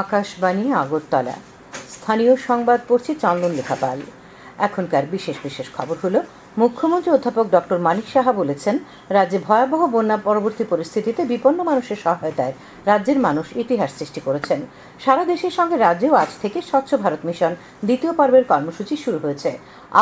আকাশবাণী, আগরতলা। স্থানীয় সংবাদ পড়ছি চন্দন লেখাপাল। এখনকার বিশেষ বিশেষ খবর হলো, মুখ্যমন্ত্রী অধ্যাপক ডক্টর মানিক সাহা বলেছেন, রাজ্যে ভয়াবহ বন্যা পরবর্তী পরিস্থিতিতে বিপন্ন মানুষের সহায়তায় রাজ্যের মানুষ ইতিহাস সৃষ্টি করেছেন। সারা দেশের সঙ্গে রাজ্যেও আজ থেকে স্বচ্ছ ভারত মিশন দ্বিতীয় পর্বের কর্মসূচি শুরু হয়েছে।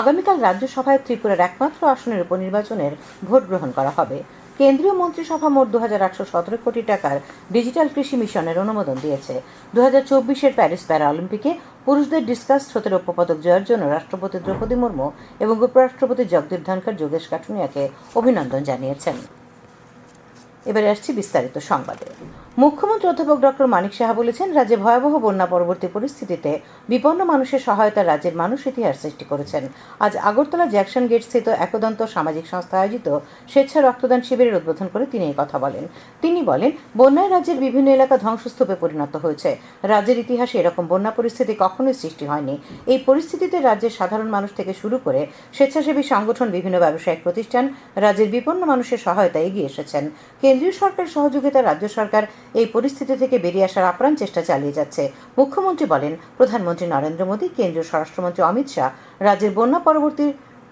আগামীকাল রাজ্যসভায় ত্রিপুরার একমাত্র আসনের উপনির্বাচনের ভোট গ্রহণ করা হবে। কেন্দ্রীয় মন্ত্রিসভা মোট দু হাজার আটশো সতেরো কোটি টাকার ডিজিটাল কৃষি মিশনের অনুমোদন দিয়েছে। দু হাজার চব্বিশের প্যারিস প্যারা অলিম্পিকে পুরুষদের ডিসকাস থ্রোতে রৌপ্য পদক জয়ের জন্য রাষ্ট্রপতি দ্রৌপদী মুর্মু এবং উপরাষ্ট্রপতি জগদীপ ধনখড়, যোগেশ কাঠুনিয়াকে অভিনন্দন জানিয়েছেন। এবারে আসছি বিস্তারিত সংবাদে। মুখ্যমন্ত্রী অধ্যাপক ডক্টর মানিক সাহা বলেছেন, রাজ্যে ভয়াবহ বন্যা পরবর্তী পরিস্থিতিতে বিপন্ন মানুষের সহায়তা রাজ্যের মানুষ ইতিহাস সৃষ্টি করেছেন। আজ আগরতলা জ্যাকসন গেট স্থিত একদন্ত সামাজিক সংস্থা আয়োজিত স্বেচ্ছা রক্তদান শিবিরের উদ্বোধন করে তিনি কথা বলেন। তিনি বলেন, বন্যায় রাজ্যের বিভিন্ন এলাকা ধ্বংসস্তূপে পরিণত হয়েছে। রাজ্যের ইতিহাসে এরকম বন্যা পরিস্থিতি কখনোই সৃষ্টি হয়নি। এই পরিস্থিতিতে রাজ্যের সাধারণ মানুষ থেকে শুরু করে স্বেচ্ছাসেবী সংগঠন, বিভিন্ন ব্যবসায়িক প্রতিষ্ঠান, রাজ্যের বিপন্ন মানুষের সহায়তা এগিয়ে এসেছেন। কেন্দ্রীয় সরকার সহযোগিতা, রাজ্য সরকার এই পরিস্থিতি থেকে বেরিয়ে আসার আপ্রাণ চেষ্টা চালিয়ে যাচ্ছে। মুখ্যমন্ত্রী বলেন, প্রধানমন্ত্রী নরেন্দ্র মোদী, কেন্দ্রীয় স্বরাষ্ট্রমন্ত্রী অমিত শাহ, রাজ্যের বন্যা পরবর্তী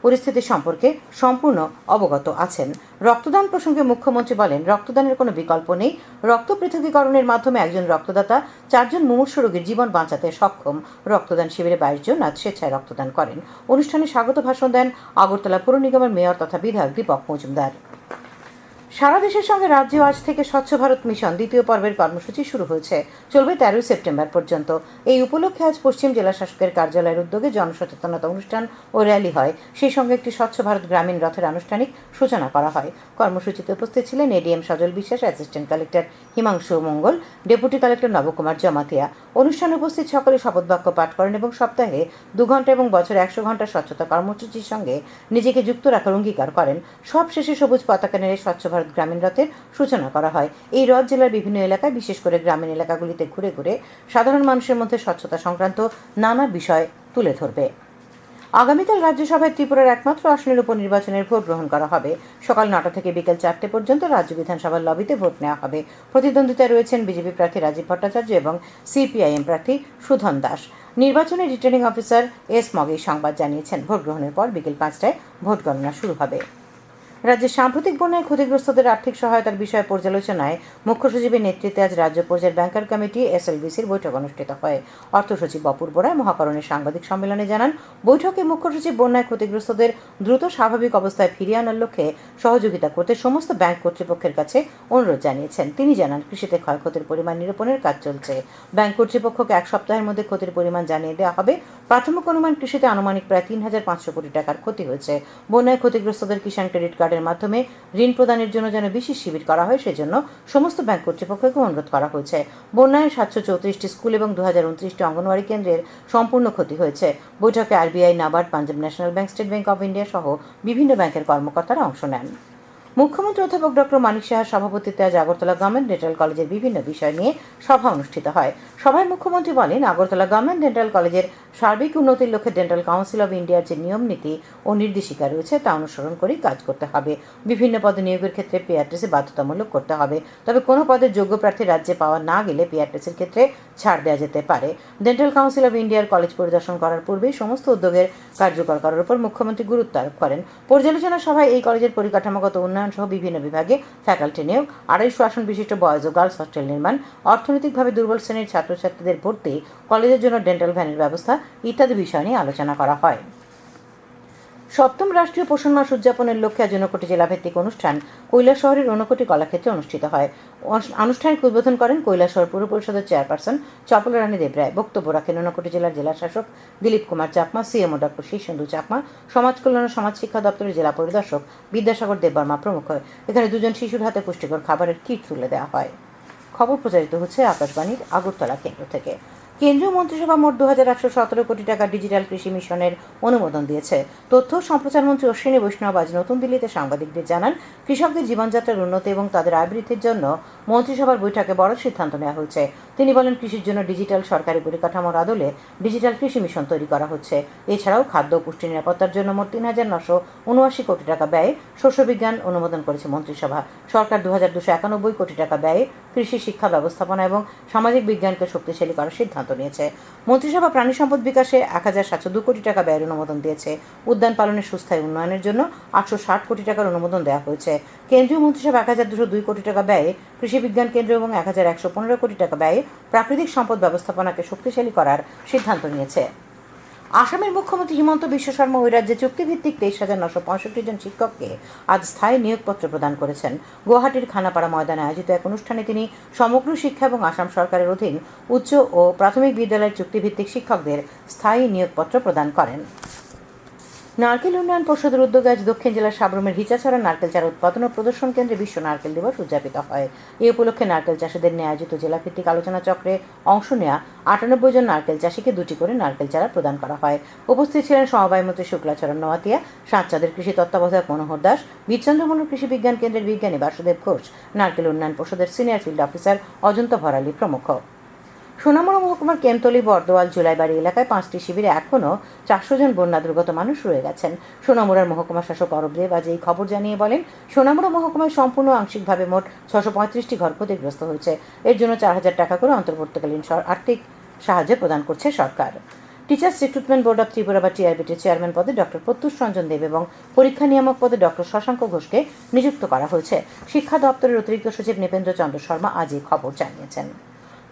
পরিস্থিতি সম্পর্কে সম্পূর্ণ অবগত আছেন। রক্তদান প্রসঙ্গে মুখ্যমন্ত্রী বলেন, রক্তদানের কোনো বিকল্প নেই। রক্ত পৃথকীকরণের মাধ্যমে একজন রক্তদাতা চারজন মুমূর্ষু রোগীর জীবন বাঁচাতে সক্ষম। রক্তদান শিবিরে বাইশ জন আজ স্বেচ্ছায় রক্তদান করেন। অনুষ্ঠানে স্বাগত ভাষণ দেন আগরতলা পুর নিগমের মেয়র তথা বিধায়ক দীপক মজুমদার। সারা দেশের সঙ্গে রাজ্যে আজ থেকে স্বচ্ছ ভারত মিশন দ্বিতীয় পর্বের কর্মসূচি শুরু হয়েছে। চলবে তেরোই সেপ্টেম্বর পর্যন্ত। এই উপলক্ষে আজ পশ্চিম জেলা শাসকের কার্যালয়ের উদ্যোগে জনসচেতনতা অনুষ্ঠান ও র্যালি হয়। সেই সঙ্গে একটি স্বচ্ছ ভারত গ্রামীণ রথের আনুষ্ঠানিক সূচনা করা হয়। কর্মসূচিতে উপস্থিত ছিলেন ADM Sajal Biswas, assistant collector Himanshu Mangal, deputy collector Nabakumar Jamatia. অনুষ্ঠানে উপস্থিত সকলে শপথ বাক্য পাঠ করেন এবং সপ্তাহে দু ঘণ্টা এবং বছরে একশো ঘণ্টা স্বচ্ছতা কর্মসূচির সঙ্গে নিজেকে যুক্ত রাখার অঙ্গীকার করেন। সব শেষে সবুজ পতাকা নেড়ে স্বচ্ছ ভারত গ্রামীণ রথের সূচনা করা হয়। এই রথ জেলার বিভিন্ন এলাকায়, বিশেষ করে গ্রামীণ এলাকাগুলিতে ঘুরে ঘুরে সাধারণ মানুষের মধ্যে স্বচ্ছতা সংক্রান্ত নানা বিষয় তুলে ধরবে। আগামীকাল রাজ্যসভায় ত্রিপুরার একমাত্র আসনের উপনির্বাচনের ভোট গ্রহণ করা হবে। সকাল নটা থেকে বিকেল চারটে পর্যন্ত রাজ্য বিধানসভার লবিতে ভোট নেওয়া হবে। প্রতিদ্বন্দ্বিতায় রয়েছেন বিজেপি প্রার্থী রাজীব ভট্টাচার্য এবং সিপিআইএম প্রার্থী সুধন দাস। নির্বাচনে রিটার্নিং অফিসার এস মগেই সংবাদ জানিয়েছেন, ভোট গ্রহণের পর বিকেল পাঁচটায় ভোট গণনা শুরু হবে। রাজ্যের সাম্প্রতিক বন্যায় ক্ষতিগ্রস্তদের আর্থিক সহায়তার বিষয়ে পর্যালোচনায় মুখ্য সচিবের নেতৃত্বে আজ রাজ্য পর্যায়ের ব্যাংকার কমিটি এসএলবিসির বৈঠক অনুষ্ঠিত হয়। অর্থ সচিব বপুর বোরায় মহাকরণের সাংবাদিক সম্মেলনে জানান, বৈঠকে মুখ্য সচিব বন্যায় ক্ষতিগ্রস্তদের দ্রুত স্বাভাবিক অবস্থায় ফিরিয়ে আনার লক্ষ্যে সহযোগিতা করতে সমস্ত ব্যাংক কর্তৃপক্ষের কাছে অনুরোধ জানিয়েছেন। তিনি জানান, কৃষিতে ক্ষয়ক্ষতির পরিমাণ নিরূপণের কাজ চলছে। ব্যাংক কর্তৃপক্ষকে এক সপ্তাহের মধ্যে ক্ষতির পরিমাণ জানিয়ে দেওয়া হবে। প্রাথমিক অনুমান কৃষিতে আনুমানিক প্রায় তিন হাজার পাঁচশো কোটি টাকার ক্ষতি হয়েছে। বন্যায় ক্ষতিগ্রস্তদের কিষাণ ক্রেডিট কার্ডের মাধ্যমে ঋণ প্রদানের জন্য যেন বিশেষ শিবির করা হয়, সেজন্য সমস্ত ব্যাংক কর্তৃপক্ষকে অনুরোধ করা হয়েছে। বন্যায় সাতশো চৌত্রিশটি স্কুল এবং দু হাজার উনত্রিশটি অঙ্গনওয়াড়ি কেন্দ্রের সম্পূর্ণ ক্ষতি হয়েছে। বৈঠকে RBI, NABARD, Punjab national bank, state bank of India সহ বিভিন্ন ব্যাংকের কর্মকর্তারা অংশ নেন। মুখ্যমন্ত্রী অধ্যাপক ডক্টর মানিক সাহার সভাপতিত্বে আজ আগরতলা গভর্নমেন্ট ডেন্টাল কলেজের বিভিন্ন বিষয় নিয়ে সভা অনুষ্ঠিত হয়। সভায় মুখ্যমন্ত্রী বলেন, আগরতলা গভর্নমেন্ট ডেন্টাল কলেজের সার্বিক উন্নতির লক্ষ্যে ডেন্টাল কাউন্সিল অব ইন্ডিয়ার যে নিয়ম নীতি ও নির্দেশিকা রয়েছে, তা অনুসরণ করেই কাজ করতে হবে। বিভিন্ন পদে নিয়োগের ক্ষেত্রে পিআরটিসি বাধ্যতামূলক করতে হবে। তবে কোনো পদের যোগ্য প্রার্থী রাজ্যে পাওয়া না গেলে পিআরটিসির ক্ষেত্রে ছাড় দেওয়া যেতে পারে। ডেন্টাল কাউন্সিল অফ ইন্ডিয়ার কলেজ পরিদর্শন করার পূর্বেই সমস্ত উদ্যোগের কার্যকর করার উপর মুখ্যমন্ত্রী গুরুত্ব আরোপ করেন। পর্যালোচনা সভায় এই কলেজের পরিকাঠামোগত উন্নয়ন সহ বিভিন্ন বিভাগে ফ্যাকাল্টি নিয়োগ, আড়াইশো আসন বিশিষ্ট বয়েজ ও গার্লস হস্টেল নির্মাণ, অর্থনৈতিকভাবে দুর্বল শ্রেণির ছাত্রছাত্রীদের ভর্তি কলেজের জন্য ডেন্টাল ভ্যানের ব্যবস্থা ইত্যাদি বিষয় নিয়ে আলোচনা করা হয়। সপ্তম রাষ্ট্রীয় পোষণ মাস উদযাপনের লক্ষ্যে আজ ঊনকোটি জেলাভিত্তিক অনুষ্ঠান। কৈলা শহরের ঊনকোটি কলাক্ষেত্রে অনুষ্ঠিত হয়। আনুষ্ঠানিক উদ্বোধন করেন কৈলাসহর পুর পরিষদের চেয়ারপারসন চপলা রানী দেবরায় বক্তব্য রাখেন ঊনকোটি জেলার জেলা শাসক দিলীপ কুমার চাকমা সিএমও ডক্টর শীর্ষেন্দু চাকমা, সমাজ কল্যাণ ও সমাজ শিক্ষা দপ্তরের জেলা পরিদর্শক বিদ্যাসাগর দেববর্মা প্রমুখ। এখানে দুজন শিশুর হাতে পুষ্টিকর খাবারের কিট তুলে দেওয়া হয়। খবর প্রচারিত হচ্ছে আকাশবাণীর আগরতলা কেন্দ্র থেকে। কেন্দ্রীয় মন্ত্রিসভা মোট দু হাজার একশো সতেরো কোটি টাকা ডিজিটাল কৃষি মিশনের অনুমোদন দিয়েছে। তথ্য সম্প্রচার মন্ত্রী অশ্বিনী বৈষ্ণব আজ নতুন দিল্লিতে সাংবাদিকদের জানান, কৃষকদের জীবনযাত্রার উন্নতি এবং তাদের আয় বৃদ্ধির জন্য মন্ত্রিসভার বৈঠকে বড় সিদ্ধান্ত নেওয়া হয়েছে। তিনি বলেন, কৃষির জন্য ডিজিটাল সরকারি পরিকাঠামোর আদলে ডিজিটাল কৃষি মিশন তৈরি করা হচ্ছে। এছাড়াও খাদ্য ও পুষ্টি নিরাপত্তার জন্য মোট তিন হাজার নশো উনআশি কোটি টাকা ব্যয়ে শস্য বিজ্ঞান অনুমোদন করেছে মন্ত্রিসভা। সরকার দু হাজার দুশো একানব্বই কোটি টাকা ব্যয়ে কৃষি শিক্ষা ব্যবস্থাপনা এবং সামাজিক বিজ্ঞানকে শক্তিশালী করার সিদ্ধান্ত নিয়েছে। মন্ত্রিসভা প্রাণী সম্পদ বিকাশে এক হাজার সাতশো দু কোটি টাকা ব্যয়ের অনুমোদন দিয়েছে। উদ্যান পালনের সুস্থায়ী উন্নয়নের জন্য আটশো ষাট কোটি টাকার অনুমোদন দেওয়া হয়েছে। কেন্দ্রীয় মন্ত্রিসভা এক হাজার দুশো দুই কোটি টাকা ব্যয়ে কৃষি বিজ্ঞান কেন্দ্র এবং এক হাজার একশো পনেরো কোটি টাকা ব্যয়ে প্রাকৃতিক সম্পদ ব্যবস্থাপনাকে শক্তিশালী করার সিদ্ধান্ত নিয়েছে। আসামের মুখ্যমন্ত্রী হিমন্ত বিশ্ব শর্মা ওই রাজ্যে চুক্তিভিত্তিক তেইশ হাজার নশো পঁয়ষট্টি জন শিক্ষককে আজ স্থায়ী নিয়োগপত্র প্রদান করেছেন। গুয়াহাটির খানাপাড়া ময়দানে আয়োজিত এক অনুষ্ঠানে তিনি সমগ্র শিক্ষা এবং আসাম সরকারের অধীন উচ্চ ও প্রাথমিক বিদ্যালয়ের চুক্তিভিত্তিক শিক্ষকদের স্থায়ী নিয়োগপত্র প্রদান করেন। নারকেল উন্নয়ন পর্ষদের উদ্যোগে আজ দক্ষিণ জেলার সাবরুমের হিচাছড়া নারকেল চারা উৎপাদন ও প্রদর্শন কেন্দ্রে বিশ্ব নারকেল দিবস উদযাপিত হয়। এই উপলক্ষে নারকেল চাষিদের নিয়ে আয়োজিত জেলাভিত্তিক আলোচনা চক্রে অংশ নেওয়া আটানব্বই জন নারকেল চাষিকে দুটি করে নারকেল চারা প্রদান করা হয়। উপস্থিত ছিলেন সমবায় মন্ত্রী শুক্লাচরণ নোয়াতিয়া সাতচাঁদের কৃষি তত্ত্বাবধায়ক মনোহর দাস বীরচন্দ্রমোহন কৃষি বিজ্ঞান কেন্দ্রের বিজ্ঞানী বাসুদেব ঘোষ, নারকেল উন্নয়ন পর্ষদের senior field officer Ajanta Bharali প্রমুখ। সোনামুড়া মহকুমার কেমতলি বর্দোয়াল জুলাইবাড়ি এলাকায় পাঁচটি শিবিরে এখনও চারশো জন বন্যা দুর্গত মানুষ রয়ে গেছেন। সোনামুড়ার মহকুমা শাসক অরব দেব আজ এই খবর জানিয়ে বলেন, সোনামুড়া মহকুমায় সম্পূর্ণ আংশিকভাবে মোট ছশো পঁয়ত্রিশটি ঘর ক্ষতিগ্রস্ত হয়েছে। এর জন্য চার হাজার টাকা করে অন্তর্বর্তীকালীন আর্থিক সাহায্য প্রদান করছে সরকার। Teachers recruitment board of Tripura বা টিআরবিটির চেয়ারম্যান পদে ডক্টর প্রত্যুষ রঞ্জন দেব এবং পরীক্ষা নিয়ামক পদে ডক্টর শশাঙ্ক ঘোষকে নিযুক্ত করা হয়েছে। শিক্ষা দপ্তরের অতিরিক্ত সচিব নৃপেন্দ্র চন্দ্র শর্মা আজ এই খবর জানিয়েছেন।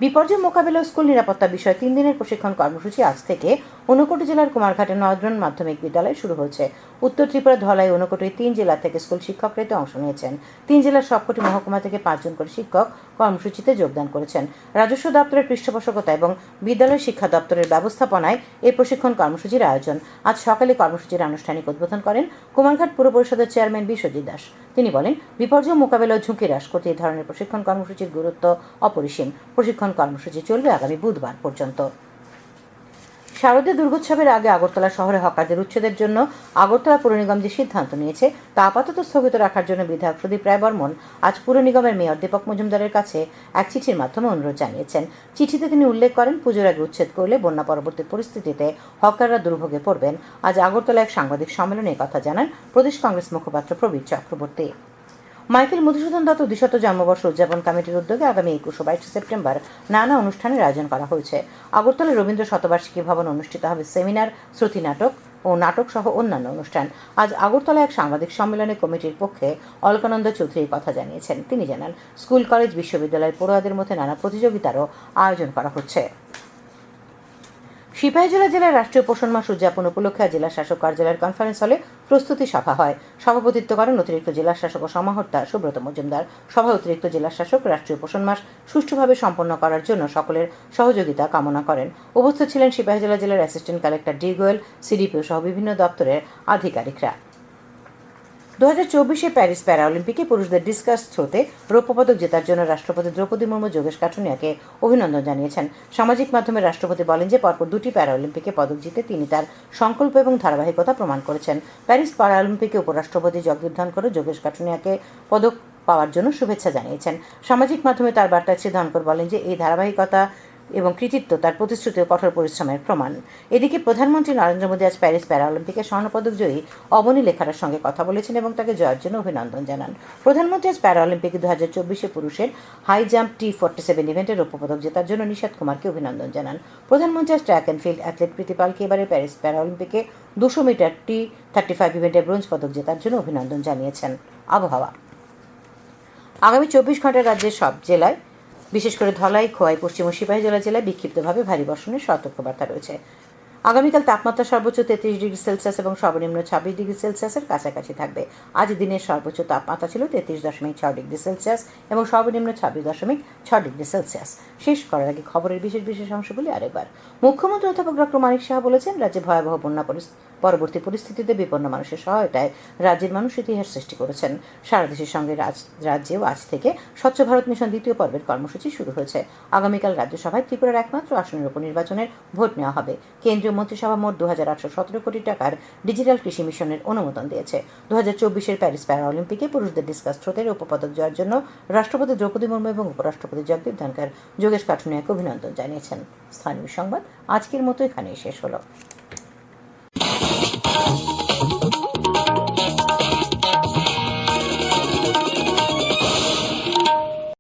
বিপর্যয় মোকাবিলা স্কুল নিরাপত্তা বিষয়ে তিন দিনের প্রশিক্ষণ কর্মসূচি আজ থেকে ঊনকোটি জেলার কুমারঘাটের নয়দ্রন মাধ্যমিক বিদ্যালয় শুরু হয়েছে। উত্তর ত্রিপুরা, ধলাই ঊনকোটি তিন জেলা থেকে স্কুল শিক্ষকরা অংশ নিয়েছেন। তিন জেলার সবকটি মহকুমা থেকে পাঁচজন করে শিক্ষক কর্মসূচিতে যোগদান করেছেন। রাজস্ব দপ্তরের পৃষ্ঠপোষকতা এবং বিদ্যালয় শিক্ষা দপ্তরের ব্যবস্থাপনায় এই প্রশিক্ষণ কর্মসূচির আয়োজন। আজ সকালে কর্মসূচির আনুষ্ঠানিক উদ্বোধন করেন কুমারঘাট পুর পরিষদের চেয়ারম্যান বিশ্বজিৎ দাস। তিনি বলেন, বিপর্যয় মোকাবেলা ঝুঁকি হ্রাস করতে এ ধরনের প্রশিক্ষণ কর্মসূচির গুরুত্ব অপরিসীম। প্রশিক্ষণ কর্মসূচি চলবে আগামী বুধবার পর্যন্ত। শারদীয় দুর্গোৎসবের আগে আগরতলা শহরে হকারদের উচ্ছেদের জন্য আগরতলা পুর নিগম যে সিদ্ধান্ত নিয়েছে, তা আপাতত স্থগিত রাখার জন্য বিধায়ক প্রদীপ রায় বর্মন আজ পুর নিগমের মেয়র দীপক মজুমদারের কাছে এক চিঠির মাধ্যমে অনুরোধ জানিয়েছেন। চিঠিতে তিনি উল্লেখ করেন, পুজোর আগে উচ্ছেদ করলে বন্যা পরবর্তী পরিস্থিতিতে হকাররা দুর্ভোগে পড়বেন। আজ আগরতলা এক সাংবাদিক সম্মেলনে কথা জানান প্রদেশ কংগ্রেস মুখপাত্র প্রবীর চক্রবর্তী। মাইকেল মধুসূদন দত্ত দ্বিশত জন্মবর্ষ উদযাপন কমিটির উদ্যোগে আগামী একুশ ও বাইশে সেপ্টেম্বর নানা অনুষ্ঠানের আয়োজন করা হয়েছে। আগরতলা রবীন্দ্র শতবার্ষিকী ভবন অনুষ্ঠিত হবে সেমিনার, শ্রুতি নাটক ও নাটক সহ অন্যান্য অনুষ্ঠান। আজ আগরতলা এক সাংবাদিক সম্মেলনে কমিটির পক্ষে অলকানন্দ চৌধুরী কথা জানিয়েছেন। তিনি জানান, স্কুল, কলেজ বিশ্ববিদ্যালয়ের পড়ুয়াদের মধ্যে নানা প্রতিযোগিতারও আয়োজন করা হচ্ছে। সিপাহীজলা জেলার রাষ্ট্রীয় পোষণ মাস উদযাপন উপলক্ষে জেলা শাসক কার্যালয়ের কনফারেন্স হলে প্রস্তুতি সভা হয়। সভাপতিত্ব করেন অতিরিক্ত জেলা শাসক ও সমাহর্তা সুব্রত মজুমদার। সভায় অতিরিক্ত জেলা শাসক রাষ্ট্রীয় পোষণ মাস সুষ্ঠুভাবে সম্পন্ন করার জন্য সকলের সহযোগিতা কামনা করেন। উপস্থিত ছিলেন সিপাহীজলা জেলার assistant collector D Goel CDPO সহ বিভিন্ন দপ্তরের আধিকারিকরা। দু হাজার চব্বিশে প্যারিস প্যারা অলিম্পিকে পুরুষদের ডিসকাস থ্রোতে রৌপ্য পদক জেতার জন্য রাষ্ট্রপতি দ্রৌপদী মুর্মু, যোগেশ কাঠুনিয়াকে অভিনন্দন জানিয়েছেন। সামাজিক মাধ্যমে রাষ্ট্রপতি বলেন যে, পরপর দুটি প্যারা অলিম্পিকে পদক জিতে তিনি তার সংকল্প এবং ধারাবাহিকতা প্রমাণ করেছেন। প্যারিস প্যারা অলিম্পিকে উপরাষ্ট্রপতি জগদীপ ধনকর যোগেশ কাঠুনিয়াকে পদক পাওয়ার জন্য শুভেচ্ছা জানিয়েছেন। সামাজিক মাধ্যমে তার বার্তায় শ্রী ধনকর বলেন যে, এই ধারাবাহিকতা এবং কৃতিত্ব তার প্রতিশ্রুতি ও কঠোর পরিশ্রমের প্রমাণ। এদিকে প্রধানমন্ত্রী নরেন্দ্র মোদী আজ প্যারিস প্যারা অলিম্পিকে স্বর্ণপদক জয়ী অবনী লেখারার সঙ্গে কথা বলেছেন এবং তাকে জয়ের জন্য অভিনন্দন জানান। প্রধানমন্ত্রী আজ প্যারা অলিম্পিকে দু হাজার চব্বিশে পুরুষের high jump T forty seven ইভেন্টের রৌপ্য পদক জেতার জন্য নিষাদ কুমারকে অভিনন্দন জানান। প্রধানমন্ত্রী আজ ট্র্যাক অ্যান্ড ফিল্ড অ্যাথলেট প্রীতিপালকে এবারে প্যারিস প্যারা অলিম্পিকে দুশো মিটার টি থার্টি ফাইভ ইভেন্টে ব্রোঞ্জ পদক জেতার জন্য অভিনন্দন জানিয়েছেন আবহাওয়া। আগামী চব্বিশ ঘন্টায় রাজ্যের সব জেলায় বিশেষ করে ধলাই খোয়াই পশ্চিম ও সিপাহীজলা জেলায় বিক্ষিপ্তভাবে ভারী বর্ষণের সতর্কবার্তা রয়েছে। আগামীকাল তাপমাত্রা সর্বোচ্চ তেত্রিশ ডিগ্রি সেলসিয়াস এবং সর্বনিম্ন ছাব্বিশ ডিগ্রি সেলসিয়াসের কাছাকাছি থাকবে। আজ দিনের সর্বোচ্চ তাপমাত্রা ছিল তেত্রিশ দশমিক ছ ডিগ্রি সেলসিয়াস এবং সর্বনিম্ন ছাব্বিশ দশমিক ছ ডিগ্রি সেলসিয়াস। শেষ করার আগে খবরের বিশেষ বিশেষ অংশগুলি আরেকবার। মুখ্যমন্ত্রী অধ্যাপক ডক্টর মানিক সাহা বলেছেন, রাজ্যে ভয়াবহ বন্যা পরবর্তী পরিস্থিতিতে বিপন্ন মানুষের সহায়তায় রাজ্যের মানুষ ইতিহাস সৃষ্টি করেছেন। সারা দেশের সঙ্গে রাজ- রাজ্যেও আজ থেকে স্বচ্ছ ভারত মিশন দ্বিতীয় পর্বের কর্মসূচি শুরু হয়েছে। আগামীকাল রাজ্যসভায় ত্রিপুরার একমাত্র আসনের উপনির্বাচনের ভোট নেওয়া হবে। কেন্দ্রীয় মন্ত্রিসভা মোট দু হাজার আটশো সতেরো কোটি টাকার ডিজিটাল কৃষি মিশনের অনুমোদন দিয়েছে। দু হাজার চব্বিশের প্যারিস প্যারা অলিম্পিকে পুরুষদের ডিসকাস থ্রোতে উপপদক জয়ের জন্য রাষ্ট্রপতি দ্রৌপদী মুর্মু এবং উপরাষ্ট্রপতি জগদীপ ধনকার যোগেশ কাঠুনিয়াকে অভিনন্দন জানিয়েছেন। স্থানীয় সংবাদ আজকের মতো এখানেই শেষ হলো।